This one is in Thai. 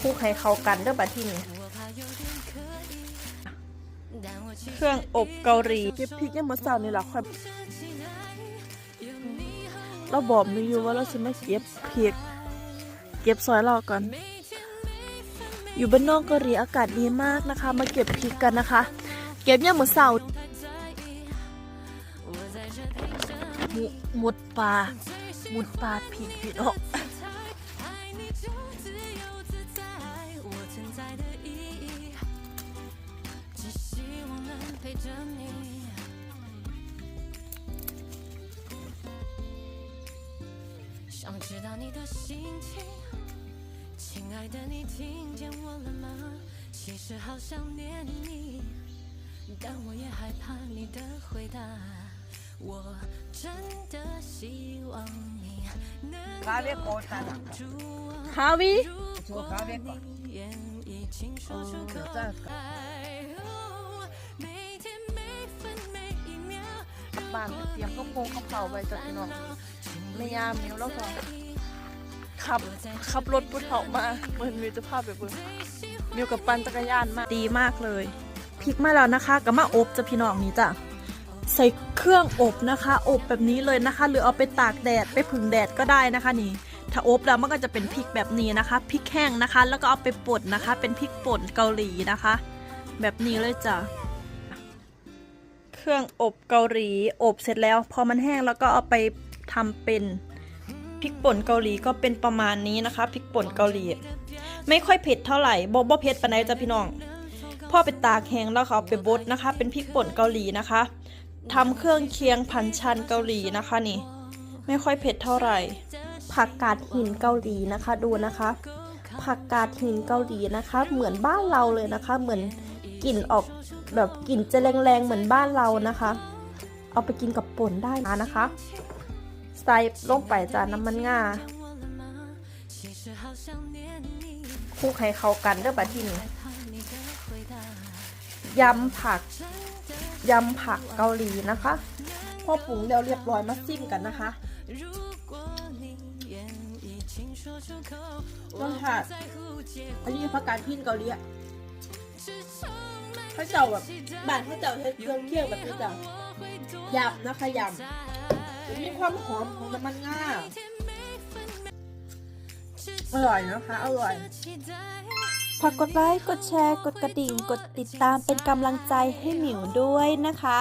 คู่ให้เข้ากันเด้อบัดที่นี่เครื่องอบเกาหลีเก็บพริกยังมาสาวนี่หละค่อยเราบอกมีอยู่ว่าเราจะไม่เก็บพริกเก็บซอยเราก่อน อยู่บ้านนอกเกาหลีอากาศดีมากนะคะ มาเก็บพริกกันนะคะ เก็บยังมาสาวหมุดปลา 无法匹匹同，想知道你的心情。亲爱的，你听见我了吗？其实好想念你，但我也害怕你的回答。我真的希望你能咖啡好吃的，住我。 ฮาวิ 做咖啡吧。你愿意轻说出口哦这样子爱，哦每天每分每一秒， บ้านเตรียมก็โพงข้าวเผาไว้จ้ะพี่น้องไม่ยามมิวแล้วก็ขับขับรถปุถามาเหมือนมิวจะพาไปเบิ่งมิวกับปั่นจักรยานมาดีมากเลยพริกมาแล้วนะคะกับมาอบจ้ะพี่น้องนี่จ้ะ ใส่เครื่องอบนะคะ อบแบบนี้เลยนะคะ หรือเอาไปตากแดดไปผึ่งแดดก็ได้นะคะนี่ ถ้าอบแล้วมันก็จะเป็นพริกแบบนี้นะคะพริกแห้งนะคะ แล้วก็เอาไปป่นนะคะ เป็นพริกป่นเกาหลีนะคะ แบบนี้เลยจ้ะเครื่องอบเกาหลีอบเสร็จแล้ว พอมันแห้งแล้วก็เอาไปทำเป็นพริกป่นเกาหลีก็เป็นประมาณนี้นะคะพริกป่นเกาหลี ไม่ค่อยเผ็ดเท่าไหร่บ่บ่เผ็ดปานใดจ้ะพี่น้องพ่อไปตากแห้งแล้วเขาเอาไปบดนะคะ เป็นพริกป่นเกาหลีนะคะ ทำเครื่องเคียงพันชันเกาหลีนะคะนี่ ไม่ค่อยเผ็ดเท่าไหร่ ผักกาดหินเกาหลีนะคะดูนะคะ ผักกาดหินเกาหลีนะคะ เหมือนบ้านเราเลยนะคะ เหมือนกลิ่นออกแบบกลิ่นจะแรงๆเหมือนบ้านเรานะคะ เอาไปกินกับป่นได้นะคะใส่ลงไปจานน้ำมันงาคลุกให้เข้ากันเด้อบัดที่นี้ยำผัก ยำผักเกาหลีนะคะพอปรุงแล้วเรียบร้อยมาซิมกันนะคะรสชาติอันนี้ผักกาดหินเกาหลีอะเขาเจ้าแบบบานเขาเจ้าใช้เครื่องเคียงแบบนี้จ้ะยำนะคะยำมีความหอมของน้ำมันงาอร่อยนะคะ อร่อย ฝากกดไลค์ กดแชร์ กดกระดิ่ง กดติดตามเป็นกำลังใจให้หมิวด้วยนะคะ